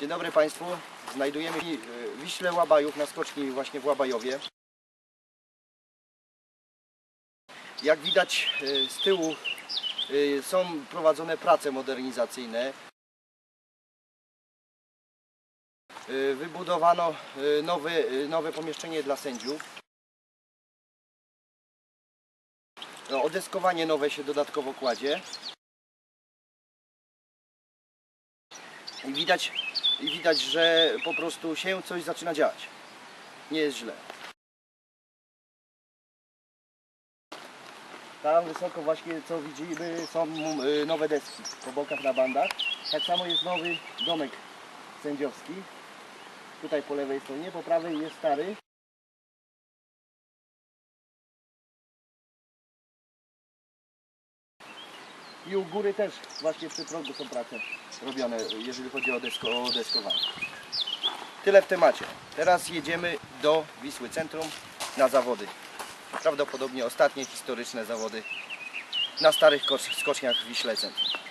Dzień dobry Państwu. Znajdujemy się w Wiśle Łabajów na skoczni właśnie w Łabajowie. Jak widać e, z tyłu e, są prowadzone prace modernizacyjne. Wybudowano nowe, e, nowe pomieszczenie dla sędziów. No, Odeskowanie nowe się dodatkowo kładzie. I widać, i widać, że po prostu się coś zaczyna działać. Nie jest źle. Tam wysoko właśnie co widzimy są y, nowe deski po bokach na bandach. Tak samo jest nowy domek sędziowski. Tutaj po lewej stronie, po prawej jest stary. I u góry też właśnie przy progu są prace robione, jeżeli chodzi o, desko, o deskowanie. Tyle w temacie. Teraz jedziemy do Wisły Centrum na zawody. Prawdopodobnie ostatnie historyczne zawody na starych kocz- skoczniach w Wiśle Centrum.